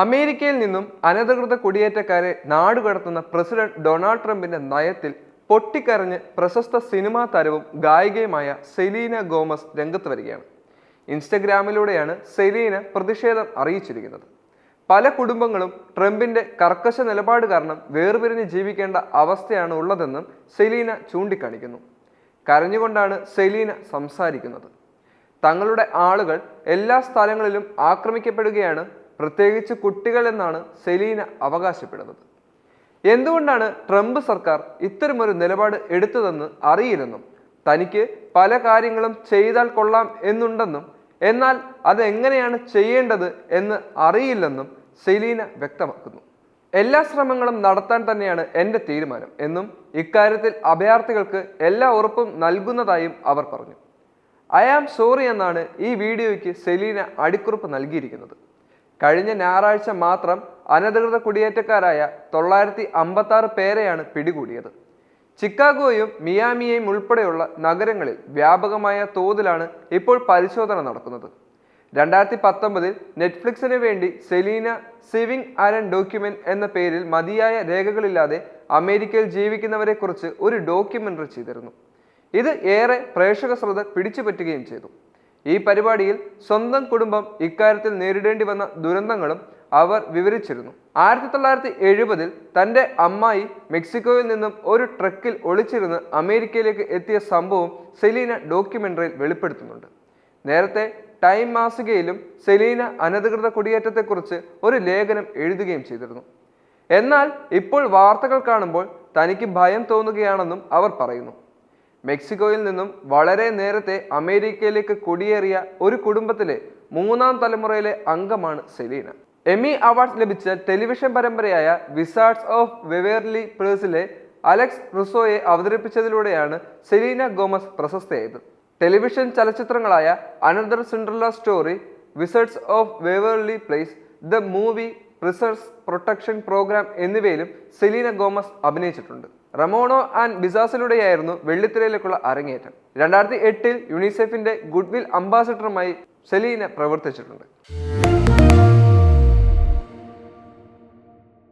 അമേരിക്കയിൽ നിന്നും അനധികൃത കുടിയേറ്റക്കാരെ നാടുകടത്തുന്ന പ്രസിഡന്റ് ഡൊണാൾഡ് ട്രംപിന്റെ നയത്തിൽ പൊട്ടിക്കരഞ്ഞ് പ്രശസ്ത സിനിമാ താരവും ഗായികയുമായ സെലീന ഗോമസ് രംഗത്ത് വരികയാണ്. ഇൻസ്റ്റഗ്രാമിലൂടെയാണ് സെലീന പ്രതിഷേധം അറിയിച്ചിരിക്കുന്നത്. പല കുടുംബങ്ങളും ട്രംപിന്റെ കർക്കശ നിലപാട് കാരണം വേർപിരിഞ്ഞ് ജീവിക്കേണ്ട അവസ്ഥയാണ് ഉള്ളതെന്നും സെലീന ചൂണ്ടിക്കാണിക്കുന്നു. കരഞ്ഞുകൊണ്ടാണ് സെലീന സംസാരിക്കുന്നത്. തങ്ങളുടെ ആളുകൾ എല്ലാ സ്ഥലങ്ങളിലും ആക്രമിക്കപ്പെടുകയാണ് പ്രത്യേകിച്ച് കുട്ടികൾ എന്നാണ് സെലീന അവകാശപ്പെടുന്നത്. എന്തുകൊണ്ടാണ് ട്രംപ് സർക്കാർ ഇത്തരമൊരു നിലപാട് എടുത്തതെന്ന് അറിയില്ലെന്നും തനിക്ക് പല കാര്യങ്ങളും ചെയ്താൽ കൊള്ളാം എന്നുണ്ടെന്നും എന്നാൽ അതെങ്ങനെയാണ് ചെയ്യേണ്ടത് എന്ന് അറിയില്ലെന്നും സെലീന വ്യക്തമാക്കുന്നു. എല്ലാ ശ്രമങ്ങളും നടത്താൻ തന്നെയാണ് എന്റെ തീരുമാനം എന്നും ഇക്കാര്യത്തിൽ അഭയാർത്ഥികൾക്ക് എല്ലാ ഉറപ്പും നൽകുന്നതായും അവർ പറഞ്ഞു. ഐ ആം സോറി എന്നാണ് ഈ വീഡിയോയ്ക്ക് സെലീന അടിക്കുറിപ്പ് നൽകിയിരിക്കുന്നത്. കഴിഞ്ഞ ഞായറാഴ്ച മാത്രം അനധികൃത കുടിയേറ്റക്കാരായ തൊള്ളായിരത്തി അമ്പത്തി ആറ് പേരെയാണ് പിടികൂടിയത്. ചിക്കാഗോയും മിയാമിയെയും ഉൾപ്പെടെയുള്ള നഗരങ്ങളിൽ വ്യാപകമായ തോതിലാണ് ഇപ്പോൾ പരിശോധന നടക്കുന്നത്. രണ്ടായിരത്തി പത്തൊമ്പതിൽ നെറ്റ്ഫ്ലിക്സിന് വേണ്ടി സെലീന സിവിങ് ആരൻ ഡോക്യുമെന്റ് എന്ന പേരിൽ മതിയായ രേഖകളില്ലാതെ അമേരിക്കയിൽ ജീവിക്കുന്നവരെക്കുറിച്ച് ഒരു ഡോക്യുമെന്ററി ചെയ്തിരുന്നു. ഇത് ഏറെ പ്രേക്ഷക ശ്രദ്ധ പിടിച്ചുപറ്റുകയും ചെയ്തു. ഈ പരിപാടിയിൽ സ്വന്തം കുടുംബം ഇക്കാര്യത്തിൽ നേരിടേണ്ടി വന്ന ദുരന്തങ്ങളും അവർ വിവരിച്ചിരുന്നു. ആയിരത്തി തൊള്ളായിരത്തി എഴുപതിൽ തന്റെ അമ്മായി മെക്സിക്കോയിൽ നിന്നും ഒരു ട്രക്കിൽ ഒളിച്ചിരുന്ന് അമേരിക്കയിലേക്ക് എത്തിയ സംഭവം സെലീന ഡോക്യുമെന്ററിയിൽ വെളിപ്പെടുത്തുന്നുണ്ട്. നേരത്തെ ടൈം മാസികയിലും സെലീന അനധികൃത കുടിയേറ്റത്തെക്കുറിച്ച് ഒരു ലേഖനം എഴുതുകയും ചെയ്തിരുന്നു. എന്നാൽ ഇപ്പോൾ വാർത്തകൾ കാണുമ്പോൾ തനിക്ക് ഭയം തോന്നുകയാണെന്നും അവർ പറയുന്നു. മെക്സിക്കോയിൽ നിന്നും വളരെ നേരത്തെ അമേരിക്കയിലേക്ക് കുടിയേറിയ ഒരു കുടുംബത്തിലെ മൂന്നാം തലമുറയിലെ അംഗമാണ് സെലീന. എമി അവാർഡ്സ് ലഭിച്ച ടെലിവിഷൻ പരമ്പരയായ വിസാർഡ്സ് ഓഫ് വെവേർലി പ്രേഴ്സിലെ അലക്സ് റുസോയെ അവതരിപ്പിച്ചതിലൂടെയാണ് സെലീന ഗോമസ് പ്രശസ്തയായത്. Television ചലച്ചിത്രങ്ങളായ Another Cinderella Story Wizards of Waverly Place the Movie Princess Protection Program എന്നിവയിലും സെലീന ഗോമസ് അഭിനയിച്ചിട്ടുണ്ട്. റമോണോ ആൻഡ് ബിസാസിലൂടെയായിരുന്നു വെള്ളിത്തിരയിലേക്കുള്ള അരങ്ങേറ്റം. രണ്ടായിരത്തി എട്ടിൽ യുണിസെഫിന്റെ ഗുഡ്വിൽ അംബാസിഡറുമായി സെലീന പ്രവർത്തിച്ചിട്ടുണ്ട്.